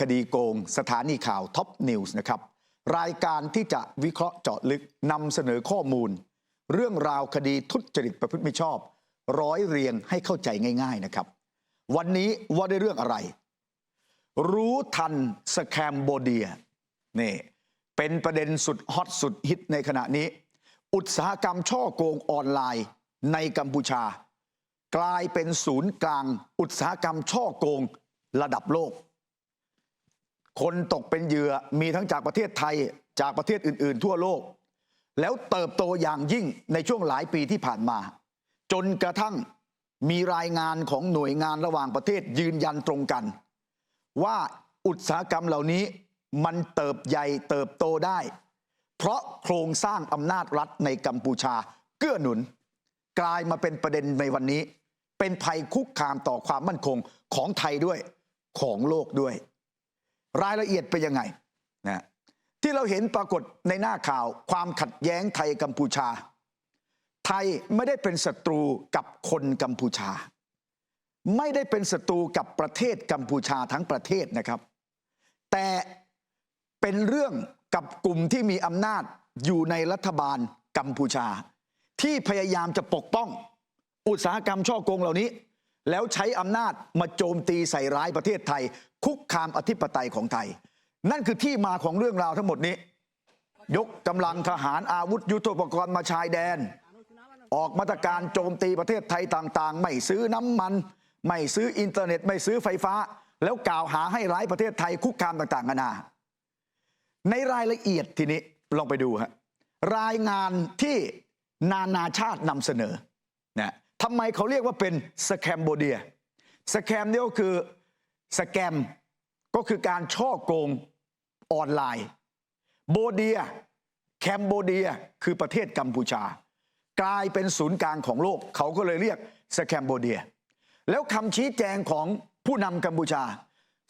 คดีโกง สถานีข่าวท็อปนิวส์นะครับ รายการที่จะวิเคราะห์เจาะลึกนำเสนอข้อมูล เรื่องราวคดีทุจริตประพฤติมิชอบ ร้อยเรียงให้เข้าใจง่าย ๆนะครับ วันนี้ว่าได้เรื่องอะไร รู้ทันสแคมโบเดียนี่เป็นประเด็นสุดฮอตสุดฮิตในขณะนี้ อุตสาหกรรมช่อโกงออนไลน์ในกัมพูชา กลายเป็นศูนย์กลางอุตสาหกรรมช่อโกงระดับโลก คนตกเป็นเหยื่อมีทั้งจากประเทศไทยจากประเทศอื่น ๆ ทั่วโลก แล้วเติบโตอย่างยิ่งในช่วงหลายปีที่ผ่านมา จนกระทั่งมีรายงานของหน่วยงานระหว่างประเทศยืนยันตรงกัน ว่าอุตสาหกรรมเหล่านี้มันเติบใหญ่เติบโตได้ เพราะโครงสร้างอำนาจรัฐในกัมพูชาเกื้อหนุน กลายมาเป็นประเด็นในวันนี้ เป็นภัยคุกคามต่อความมั่นคงของไทยด้วยของโลกด้วย รายละเอียดเป็นยังไงนะที่เราเห็นปรากฏในหน้าข่าวความขัดแย้งไทยกัมพูชา ไทยไม่ได้เป็นศัตรูกับคนกัมพูชา ไม่ได้เป็นศัตรูกับประเทศกัมพูชาทั้งประเทศนะครับ แต่เป็นเรื่องกับกลุ่มที่มีอำนาจอยู่ในรัฐบาลกัมพูชา ที่พยายามจะปกป้อง อุตสาหกรรมช่อโกงเหล่านี้ แล้วใช้อำนาจมาโจมตีใส่ร้ายประเทศไทย คุกคามอธิปไตยของไทย นั่นคือที่มาของเรื่องราวทั้งหมดนี้ ยกกำลังทหารอาวุธยุทโธปกรณ์มาชายแดน ออกมาตรการโจมตีประเทศไทยต่างๆ ไม่ซื้อน้ำมัน ไม่ซื้ออินเทอร์เน็ต ไม่ซื้อไฟฟ้า แล้วกล่าวหาให้ร้ายประเทศไทยคุกคามต่างๆนานาในรายละเอียดทีนี้ลองไปดูฮะรายงานที่นานาชาตินำเสนอนะทำไมเขาเรียกว่าเป็นสแคมโบเดียสแคมนี่ก็คือ สแกมก็คือการช่อโกงออนไลน์ โบเดีย แคมโบเดียคือประเทศกัมพูชา กลายเป็นศูนย์กลางของโลก เขาก็เลยเรียกสแคมโบเดีย แล้วคำชี้แจงของผู้นำกัมพูชา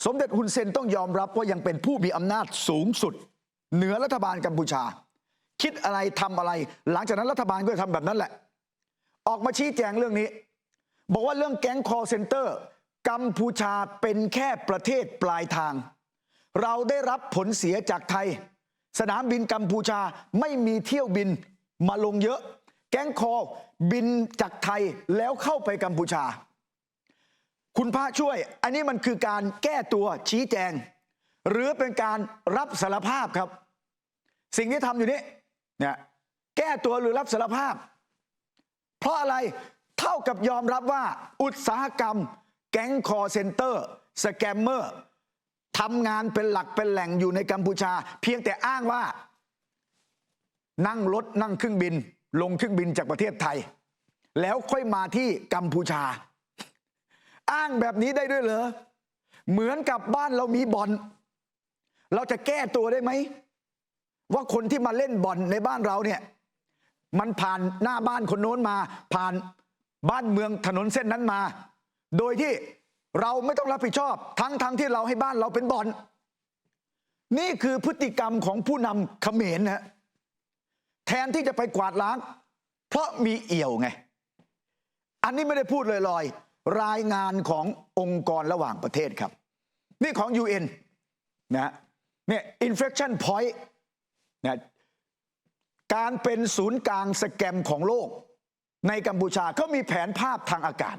สมเด็จฮุนเซนต้องยอมรับว่ายังเป็นผู้มีอำนาจสูงสุด เหนือรัฐบาลกัมพูชา คิดอะไรทำอะไร หลังจากนั้นรัฐบาลก็จะทำแบบนั้นแหละ ออกมาชี้แจงเรื่องนี้ บอกว่าเรื่องแก๊งคอเซ็นเตอร์ กัมพูชาเป็นแค่ประเทศปลายทาง เราได้รับผลเสียจากไทย สนามบินกัมพูชาไม่มีเที่ยวบินมาลงเยอะ แก๊งคอบินจากไทยแล้วเข้าไปกัมพูชา คุณพระช่วย อันนี้มันคือการแก้ตัวชี้แจง หรือเป็นการรับสารภาพครับ สิ่งที่ทำอยู่นี้เนี่ยแก้ตัวหรือรับสารภาพ เพราะอะไรเท่ากับยอมรับว่าอุตสาหกรรม แก๊งคอเซ็นเตอร์สแกมเมอร์ทำงานเป็นหลักเป็นแหล่งอยู่ในกัมพูชา เพียงแต่อ้างว่า นั่งรถนั่งเครื่องบิน ลงเครื่องบินจากประเทศไทย แล้วค่อยมาที่กัมพูชา อ้างแบบนี้ได้ด้วยเหรอ เหมือนกับบ้านเรามีบ่อน เราจะแก้ตัวได้ไหม ว่าคนที่มาเล่นบ่อนในบ้านเราเนี่ย มันผ่านหน้าบ้านคนโน้นมา ผ่านบ้านเมืองถนนเส้นนั้นมา โดยที่เราไม่ต้องรับผิดชอบ ทั้งทั้งที่เราให้บ้านเราเป็นบ่อน นี่คือพฤติกรรมของผู้นำเขมรนะแทนที่จะไปกวาดล้าง เพราะมีเอี่ยวไง อันนี้ไม่ได้พูดลอยๆ รายงานขององค์กรระหว่างประเทศครับ นี่ของ UN นะเนี่ย infection point นะการเป็นศูนย์กลางสแกมของโลก ในกัมพูชาก็มีแผนภาพทางอากาศ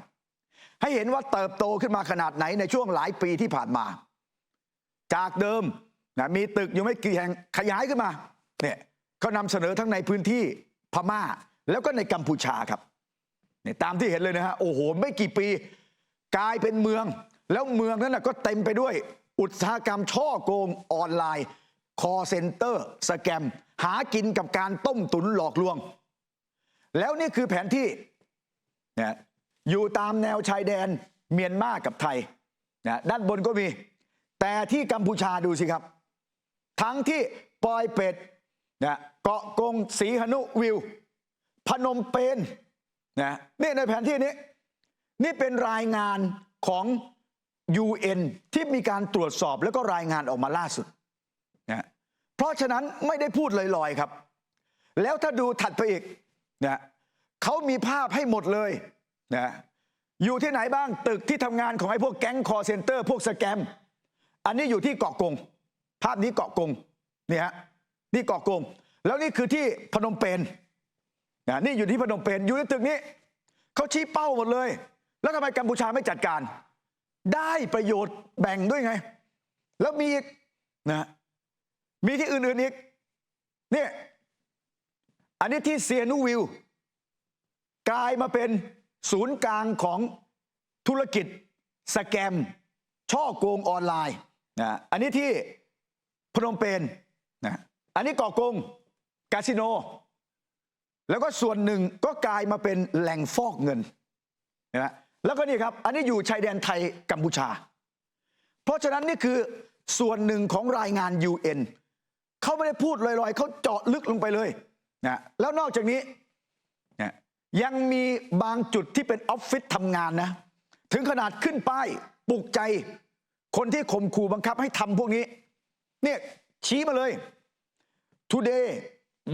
ให้เห็นว่าเติบโตขึ้นมาขนาดไหนในช่วงหลายปีที่ผ่านมา จากเดิมนะมีตึกอยู่ไม่กี่แห่งขยายขึ้นมาเนี่ยเขานำเสนอทั้งในพื้นที่พม่า แล้วก็ในกัมพูชาครับเนี่ยตามที่เห็นเลยนะฮะโอ้โหไม่กี่ปี กลายเป็นเมือง แล้วเมืองนั้นนะก็เต็มไปด้วย อุตสาหกรรมช่อโกงออนไลน์ คอเซ็นเตอร์ สแกม หากินกับการต้มตุนหลอกลวง แล้วนี่คือแผนที่เนะ อยู่ตามแนวชายแดนเมียนมากับไทยนะด้านบนก็มี แต่ที่กัมพูชาดูสิครับ ทั้งที่ปอยเป็ดนะเกาะกงสีหนุวิว พนมเปญนะนี่ในแผนที่นี้ นี่เป็นรายงานของ UN ที่มีการตรวจสอบแล้วก็รายงานออกมาล่าสุดนะเพราะฉะนั้นไม่ได้พูดลอยๆครับ แล้วถ้าดูถัดไปอีกนะเขามีภาพให้หมดเลย นะอยู่ที่ไหนบ้างตึกที่ทำงานของไอ้พวกแก๊งคอเซ็นเตอร์พวกสแกม อันนี้อยู่ที่เกาะกง ภาพนี้เกาะกงนี่ฮะนี่เกาะกง แล้วนี่คือที่พนมเปญนะนี่อยู่ที่พนมเปญอยู่ในตึกนี้เขาชี้เป้าหมดเลย แล้วทำไมกัมพูชาไม่จัดการ ได้ประโยชน์แบ่งด้วยไง แล้วมีอีกนะมีที่อื่นๆอีกเนี่ยอันนี้ที่เซียนูวิว กลายมาเป็น ศูนย์กลางของธุรกิจสแกม ช่อโกงออนไลน์นะอันนี้ที่พนมเปญนะอันนี้กาะกงคาสิโน แล้วก็ส่วนหนึ่งก็กลายมาเป็นแหล่งฟอกเงินนไหมแล้วก็นี่ครับ อันนี้อยู่ชายแดนไทยกัมพูชา เพราะฉะนั้นนี่คือส่วนหนึ่งของรายงาน UN เขาไม่ได้พูดลอยๆ เขาเจาะลึกลงไปเลยนะแล้วนอกจากนี้ ยังมีบางจุดที่เป็นออฟฟิศทำงานนะ ถึงขนาดขึ้นป้ายปลุกใจ คนที่ข่มขู่บังคับให้ทำพวกนี้ เนี่ย ชี้มาเลย today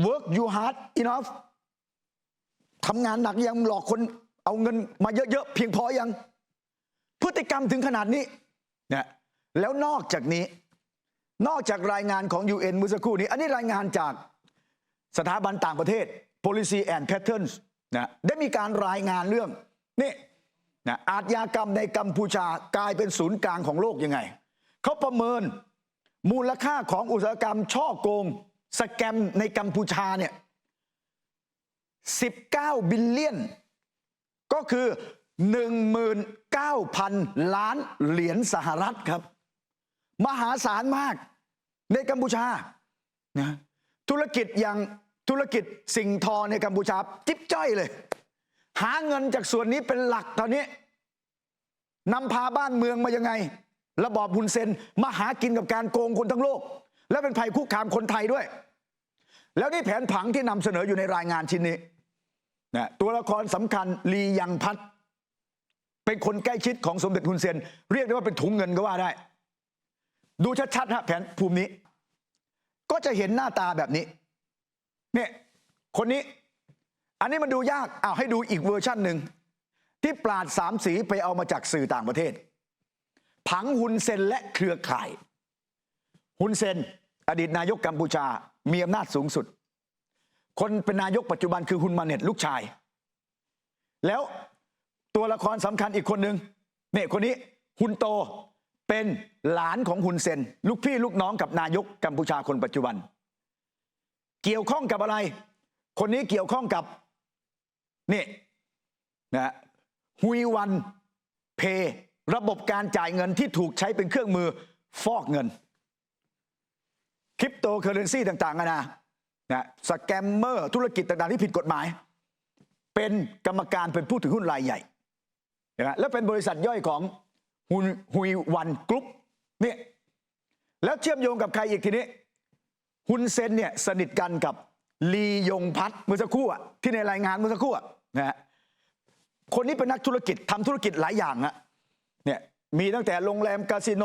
work you hard enough ทำงานหนักยังหลอกคนเอาเงินมาเยอะ ๆ เพียงพอยัง พฤติกรรมถึงขนาดนี้นะแล้วนอกจากนี้ นอกจากรายงานของ UN เมื่อสักครู่นี้ อันนี้รายงานจากสถาบันต่างประเทศ policy and patterns นะได้มีการรายงานเรื่องนี่นะอาทยากรรมในกัมพูชากลายเป็นศูนย์กลางของโลกยังไงเขาประเมินมูลค่าของอุตสาหกรรม ช่อโกง สแกมในกัมพูชาเนี่ย 19 บิลเลียน ก็คือ 19,000 ล้านเหรียญสหรัฐครับ มหาศาลมากในกัมพูชานะธุรกิจอย่าง ธุรกิจสิ่งทอในกัมพูชาจิ๊บจ้อยเลย หาเงินจากส่วนนี้เป็นหลักตอนนี้นำพาบ้านเมืองมายังไง ระบอบฮุนเซนมาหากินกับการโกงคนทั้งโลก และเป็นภัยคุกคามคนไทยด้วย แล้วนี่แผนผังที่นำเสนออยู่ในรายงานชิ้นนี้นะตัวละครสำคัญลียังพัฒเป็นคนใกล้ชิดของสมเด็จฮุนเซน เรียกได้ว่าเป็นถุงเงินก็ว่าได้ ดูชัดๆฮะแผนภูมินี้ ก็จะเห็นหน้าตาแบบนี้ เนี่ยคนนี้ อันนี้มันดูยากอ้าวให้ดูอีกเวอร์ชั่นหนึ่ง ที่ปราดสามสีไปเอามาจากสื่อต่างประเทศ ผังฮุนเซนและเครือข่ายฮุนเซน อดีตนายกกัมพูชา มีอำนาจสูงสุด คนเป็นนายกปัจจุบันคือฮุนมาเน็ตลูกชาย แล้วตัวละครสำคัญอีกคนหนึ่งเนี่ยคนนี้ฮุนโตเป็นหลานของฮุนเซน ลูกพี่ลูกน้องกับนายกกัมพูชาคนปัจจุบัน เกี่ยวข้องกับอะไร คนนี้เกี่ยวข้องกับนี่นะฮุยวันเพย์ระบบการจ่ายเงินที่ถูกใช้เป็นเครื่องมือฟอกเงินคริปโตเคอเรนซีต่างๆนานะสแกมเมอร์ธุรกิจต่างๆที่ผิดกฎหมาย เป็นกรรมการเป็นผู้ถือหุ้นรายใหญ่นะและเป็นบริษัทย่อยของฮุยวันกรุ๊ปเนี่ยแล้วเชื่อมโยงกับใครอีกทีนี้ ฮุนเซนเนี่ยสนิทกันกับลียงพัฒน์เมื่อสักครู่อะที่ในรายงานเมื่อสักครู่อะนะฮะคนนี้เป็นนักธุรกิจทำธุรกิจหลายอย่างอะเนี่ยมีตั้งแต่โรงแรมคาสิโน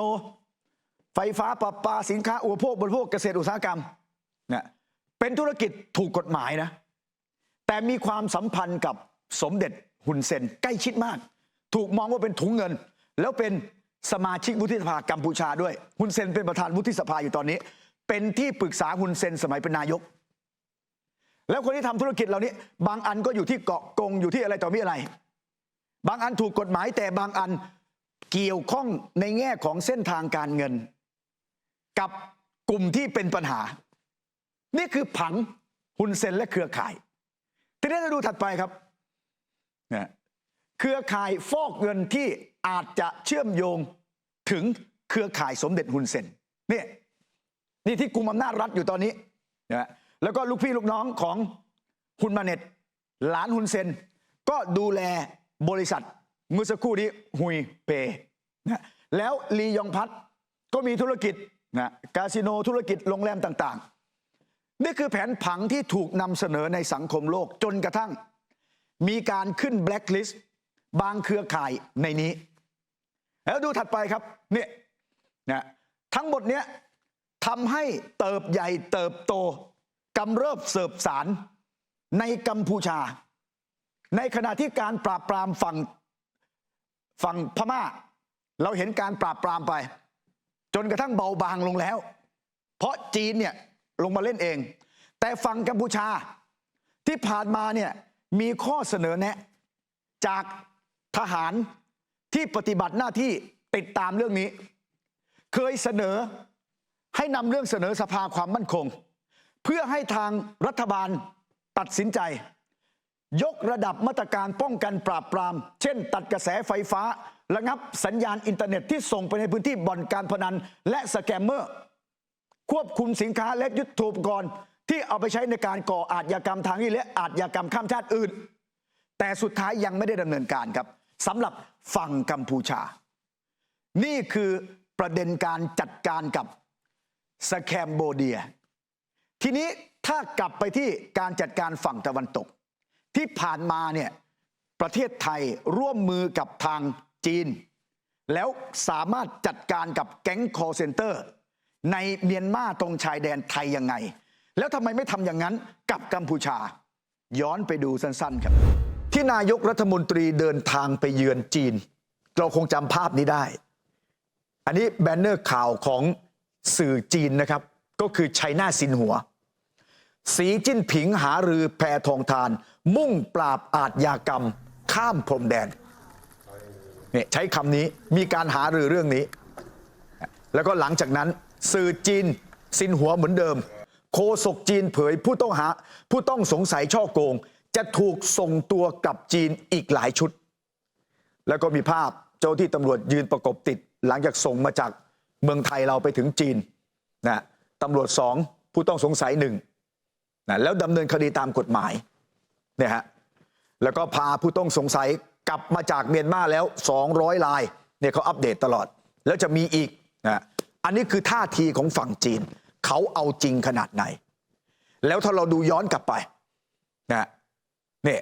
ไฟฟ้าประปาสินค้าอุปโภคบริโภคเกษตรอุตสาหกรรมเนี่ยเป็นธุรกิจถูกกฎหมายนะ แต่มีความสัมพันธ์กับสมเด็จฮุนเซนใกล้ชิดมาก ถูกมองว่าเป็นถุงเงิน แล้วเป็นสมาชิกวุฒิสภากัมพูชาด้วยฮุนเซนเป็นประธานวุฒิสภาอยู่ตอนนี้ เป็นที่ปรึกษาฮุนเซนสมัยเป็นนายก แล้วคนที่ทำธุรกิจเหล่านี้ บางอันก็อยู่ที่เกาะกงอยู่ที่อะไรต่อมีอะไร บางอันถูกกฎหมายแต่บางอันเกี่ยวข้องในแง่ของเส้นทางการเงิน กับกลุ่มที่เป็นปัญหา นี่คือผังฮุนเซนและเครือข่าย ทีนี้เราดูถัดไปครับนะเครือข่ายฟอกเงินที่อาจจะเชื่อมโยงถึงเครือข่ายสมเด็จฮุนเซนเนี่ย นี่ที่กุมอำนาจรัฐอยู่ตอนนี้นะแล้วก็ลูกพี่ลูกน้องของฮุนมาเน็ตหลานฮุนเซน ก็ดูแลบริษัทเมื่อสักครู่นี้ฮุยเปนะแล้วลียองพัทก็มีธุรกิจนะคาสิโนธุรกิจโรงแรมต่างๆ นี่คือแผนผังที่ถูกนำเสนอในสังคมโลกจนกระทั่ง มีการขึ้นแบล็คลิสต์บางเครือข่ายในนี้ แล้วดูถัดไปครับเนี่ยนะทั้งหมดเนี้ย ทำให้เติบใหญ่เติบโตกำเริบเสิบสารในกัมพูชา ในขณะที่การปราบปรามฝั่งฝั่งพม่า เราเห็นการปราบปรามไป จนกระทั่งเบาบางลงแล้ว เพราะจีนเนี่ยลงมาเล่นเอง แต่ฝั่งกัมพูชาที่ผ่านมาเนี่ยมีข้อเสนอแนะ จากทหารที่ปฏิบัติหน้าที่ติดตามเรื่องนี้ เคยเสนอ ให้นำเรื่องเสนอสภาความมั่นคง เพื่อให้ทางรัฐบาลตัดสินใจ ยกระดับมาตรการป้องกันปราบปราม เช่น ตัดกระแสไฟฟ้า ระงับสัญญาณอินเทอร์เน็ตที่ส่งไปในพื้นที่บ่อนการพนัน และสแกมเมอร์ ควบคุมสินค้าและยุทโธปกรณ์ ที่เอาไปใช้ในการก่ออาชญากรรมทางนี้และอาชญากรรมข้ามชาติอื่น แต่สุดท้ายยังไม่ได้ดำเนินการครับสำหรับฝั่งกัมพูชา นี่คือประเด็นการจัดการกับ สแคมโบเดีย ทีนี้ถ้ากลับไปที่การจัดการฝั่งตะวันตก ที่ผ่านมาเนี่ยประเทศไทยร่วมมือกับทางจีน แล้วสามารถจัดการกับแก๊งคอเซนเตอร์ ในเมียนมาตรงชายแดนไทยยังไง แล้วทำไมไม่ทำอย่างนั้นกับกัมพูชา ย้อนไปดูสั้นๆครับ ที่นายกรัฐมนตรีเดินทางไปเยือนจีน เราคงจำภาพนี้ได้ อันนี้แบนเนอร์ข่าวของ สื่อจีนนะครับ ก็คือไชน่าซินหัว สีจิ้นผิงหารือแพทองทาน มุ่งปราบอาทยากรรม ข้ามพรมแดนเนี่ยใช้คำนี้มีการหารือเรื่องนี้ แล้วก็หลังจากนั้น สื่อจีนสินหัวเหมือนเดิม โคศกจีนเผยผู้ต้องหา ผู้ต้องสงสัยช่อโกง จะถูกส่งตัวกลับจีนอีกหลายชุด แล้วก็มีภาพเจ้าที่ตำรวจยืนประกบติด หลังจากส่งมาจาก เมืองไทยเราไปถึงจีนนะตำรวจสองผู้ต้องสงสัยหนึ่งนะแล้วดำเนินคดีตามกฎหมายเนี่ยฮะแล้วก็พาผู้ต้องสงสัยกลับมาจากเมียนมาแล้ว 200รายเนี่ยเขาอัปเดตตลอด แล้วจะมีอีกนะอันนี้คือท่าทีของฝั่งจีน เขาเอาจริงขนาดไหน แล้วถ้าเราดูย้อนกลับไปนะเนี่ย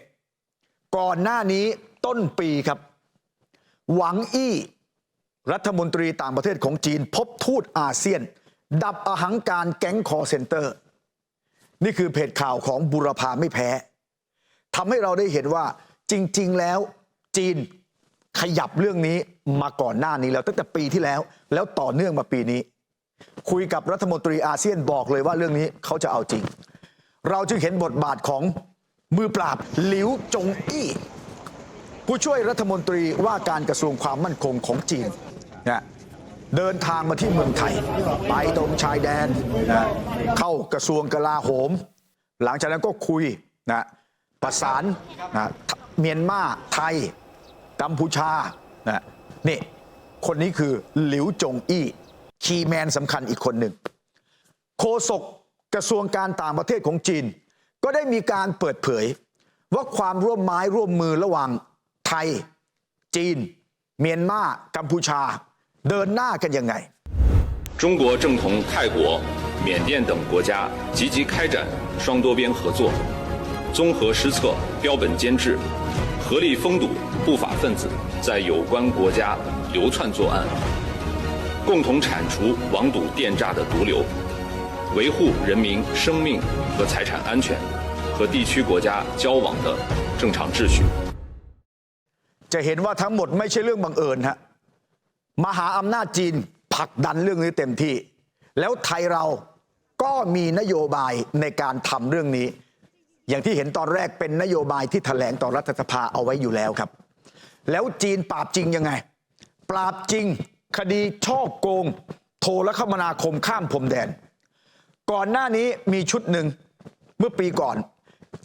ก่อนหน้านี้ต้นปีครับ หวังอี้ รัฐมนตรีต่างประเทศของจีน พบทูตอาเซียน ดับอหังการแก๊งคอเซ็นเตอร์ นี่คือเพจข่าวของบุรพาไม่แพ้ทำให้เราได้เห็นว่าจริง ๆ แล้วจีนขยับเรื่องนี้มาก่อนหน้านี้แล้วตั้งแต่ปีที่แล้ว แล้วต่อเนื่องมาปีนี้ คุยกับรัฐมนตรีอาเซียนบอกเลยว่าเรื่องนี้เขาจะเอาจริง เราจึงเห็นบทบาทของมือปราบหลิวจงอี้ ผู้ช่วยรัฐมนตรีว่าการกระทรวงความมั่นคงของจีนนะเดินทางมาที่เมืองไทย ไปตรงชายแดนนะเข้ากระทรวงกลาโหม หลังจากนั้นก็คุยนะประสานนะเมียนมาไทย กัมพูชานะนี่คนนี้คือหลิวจงอี้คีย์แมนสำคัญอีกคนหนึ่งโฆษกกระทรวงการต่างประเทศของจีน ก็ได้มีการเปิดเผยว่าความร่วมไม้ร่วมมือระหว่าง ไทย จีน เมียนมากัมพูชา เดินหน้ากันยังไง 中国正同泰国、缅甸等国家积极开展双多边合作，综合施策、标本兼治，合力封堵不法分子在有关国家流窜作案，共同铲除网赌电诈的毒瘤，维护人民生命和财产安全和地区国家交往的正常秩序。 จะเห็นว่าทั้งหมดไม่ใช่เรื่องบังเอิญฮะมหาอำนาจจีนผลักดันเรื่องนี้เต็มที่ แล้วไทยเราก็มีนโยบายในการทำเรื่องนี้ อย่างที่เห็นตอนแรกเป็นนโยบายที่แถลงต่อรัฐสภาเอาไว้อยู่แล้วครับ แล้วจีนปราบจริงยังไง ปราบจริงคดีช่อโกง โทรคมนาคมข้ามพรมแดน ก่อนหน้านี้มีชุดหนึ่งเมื่อปีก่อน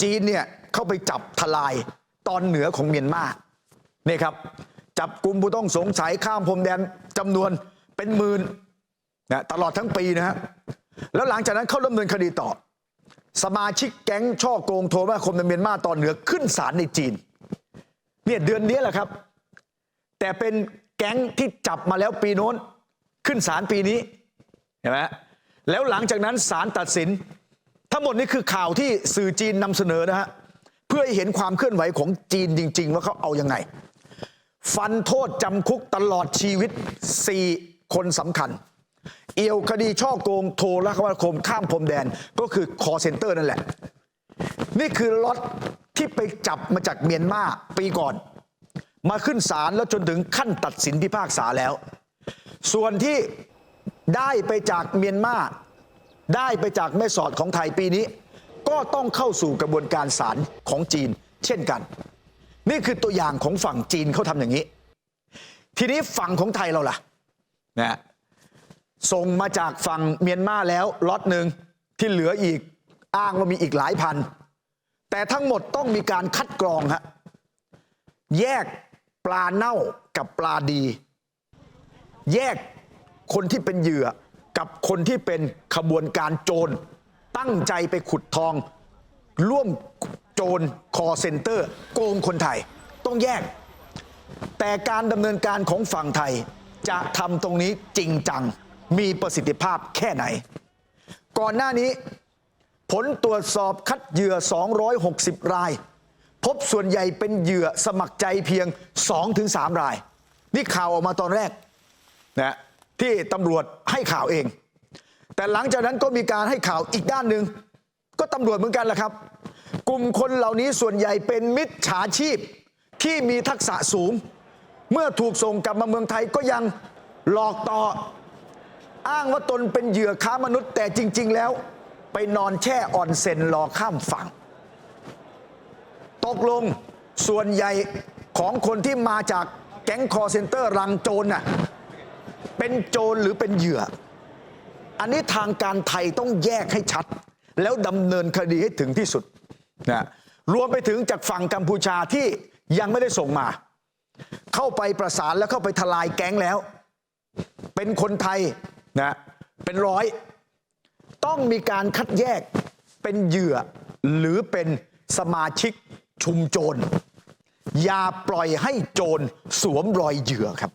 จีนเนี่ยเข้าไปจับทลายตอนเหนือของเมียนมา นี่ครับ จับกลุ่มผู้ต้องสงสัยข้ามพรมแดนจำนวนเป็นหมื่นนะตลอดทั้งปีนะฮะแล้วหลังจากนั้นเข้าดำเนินคดีต่อ สมาชิกแก๊งช่อโกงโทรมาคมในเมียนมาตอนเหนือขึ้นศาลในจีนเนี่ยเดือนนี้แหละครับ แต่เป็นแก๊งที่จับมาแล้วปีโน้นขึ้นศาลปีนี้เห็นไหมแล้วหลังจากนั้นศาลตัดสิน ทั้งหมดนี้คือข่าวที่สื่อจีนนำเสนอนะฮะเพื่อให้เห็นความเคลื่อนไหวของจีนจริง ๆ ว่าเขาเอายังไง ฟันโทษจำคุกตลอดชีวิต 4 คนสำคัญ เอี่ยวคดีช่อโกงโทรคมนาคมข้ามพรมแดนก็คือคอเซ็นเตอร์นั่นแหละ นี่คือล็อตที่ไปจับมาจากเมียนมาปีก่อน มาขึ้นศาลแล้วจนถึงขั้นตัดสินพิพากษาแล้ว ส่วนที่ได้ไปจากเมียนมาได้ไปจากแม่สอดของไทยปีนี้ ก็ต้องเข้าสู่กระบวนการศาลของจีน เช่นกัน นี่คือตัวอย่างของฝั่งจีนเขาทำอย่างนี้ ทีนี้ฝั่งของไทยเราล่ะนะฮะส่งมาจากฝั่งเมียนมาแล้วล็อตหนึ่งที่เหลืออีกอ้างว่ามีอีกหลายพัน แต่ทั้งหมดต้องมีการคัดกรองฮะแยกปลาเน่ากับปลาดี แยกคนที่เป็นเหยื่อกับคนที่เป็นขบวนการโจรตั้งใจไปขุดทอง ร่วม โจรคอเซ็นเตอร์โกงคนไทยต้องแยก แต่การดำเนินการของฝั่งไทยจะทำตรงนี้จริงจัง มีประสิทธิภาพแค่ไหน ก่อนหน้านี้ ผลตรวจสอบคัดเหยื่อ 260 ราย พบส่วนใหญ่เป็นเหยื่อสมัครใจเพียง 2-3 ราย นี่ข่าวออกมาตอนแรกนะที่ตำรวจให้ข่าวเอง แต่หลังจากนั้นก็มีการให้ข่าวอีกด้านหนึ่งก็ตำรวจเหมือนกันแหละครับ กลุ่มคนเหล่านี้ส่วนใหญ่เป็นมิจฉาชีพที่มีทักษะสูง เมื่อถูกส่งกลับมาเมืองไทยก็ยังหลอกต่ออ้างว่าตนเป็นเหยื่อค้ามนุษย์ แต่จริง ๆ แล้ว ไปนอนแช่ออนเซ็นรอข้ามฝั่ง ตกลงส่วนใหญ่ของคนที่มาจากแก๊งคอเซนเตอร์รังโจรน่ะเป็นโจรหรือเป็นเหยื่อ อันนี้ทางการไทยต้องแยกให้ชัด แล้วดำเนินคดีให้ถึงที่สุด นะรวมไปถึงจากฝั่งกัมพูชาที่ยังไม่ได้ส่งมา เข้าไปประสานแล้วเข้าไปทลายแก๊งแล้ว เป็นคนไทยนะเป็นร้อย ต้องมีการคัดแยกเป็นเหยื่อหรือเป็นสมาชิกชุมโจร อย่าปล่อยให้โจรสวมรอยเหยื่อครับ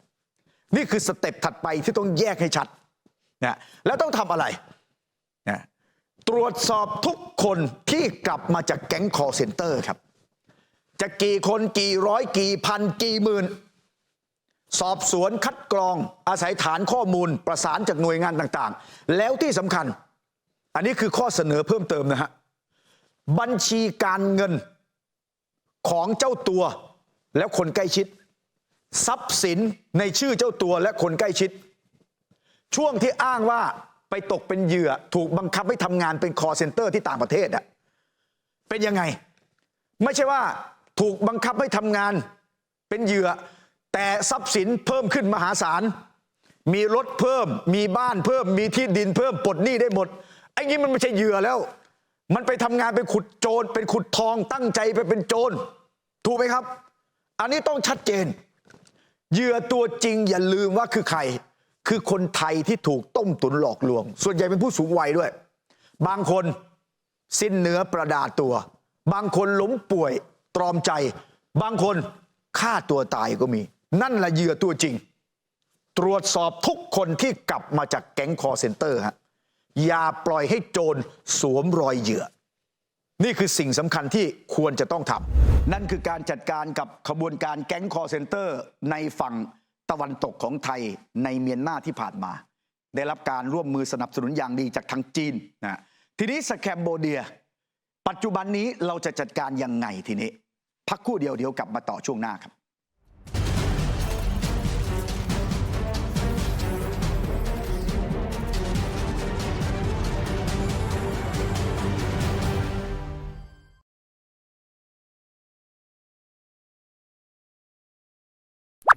นี่คือสเต็ปถัดไปที่ต้องแยกให้ชัดนะแล้วต้องทำอะไร ตรวจสอบทุกคนที่กลับมาจากแก๊งคอเซ็นเตอร์ครับ จะกี่คนกี่ร้อยกี่พันกี่หมื่น สอบสวนคัดกรองอาศัยฐานข้อมูลประสานจากหน่วยงานต่างๆ แล้วที่สำคัญ อันนี้คือข้อเสนอเพิ่มเติมนะฮะ บัญชีการเงินของเจ้าตัวแล้วคนใกล้ชิด ทรัพย์สินในชื่อเจ้าตัวและคนใกล้ชิด ช่วงที่อ้างว่า ไปตกเป็นเหยื่อถูกบังคับให้ทำงานเป็นคอเซ็นเตอร์ที่ต่างประเทศอะเป็นยังไง ไม่ใช่ว่าถูกบังคับให้ทำงานเป็นเหยื่อ แต่ทรัพย์สินเพิ่มขึ้นมหาศาล มีรถเพิ่ม มีบ้านเพิ่ม มีที่ดินเพิ่มปลดหนี้ได้หมดไอ้นี้มันไม่ใช่เหยื่อแล้ว มันไปทำงานเป็นขุดโจรเป็นขุดทองตั้งใจไปเป็นโจรถูกไหมครับ อันนี้ต้องชัดเจนเหยื่อตัวจริงอย่าลืมว่าคือใคร คือคนไทยที่ถูกต้มตุนหลอกลวง ส่วนใหญ่เป็นผู้สูงวัยด้วย บางคนสิ้นเนื้อประดาตัว บางคนล้มป่วยตรอมใจ บางคนฆ่าตัวตายก็มี นั่นแหละเหยื่อตัวจริง ตรวจสอบทุกคนที่กลับมาจากแก๊งคอเซ็นเตอร์ฮะอย่าปล่อยให้โจรสวมรอยเหยื่อ นี่คือสิ่งสำคัญที่ควรจะต้องทำนั่นคือการจัดการกับขบวนการแก๊งคอเซ็นเตอร์ในฝั่ง ตะวันตกของไทยในเมียนมาที่ผ่านมา ได้รับการร่วมมือสนับสนุนอย่างดีจากทางจีนนะทีนี้สแคมโบเดีย ปัจจุบันนี้เราจะจัดการยังไงทีนี้ พักคู่เดียวเดี๋ยวกลับมาต่อช่วงหน้าครับ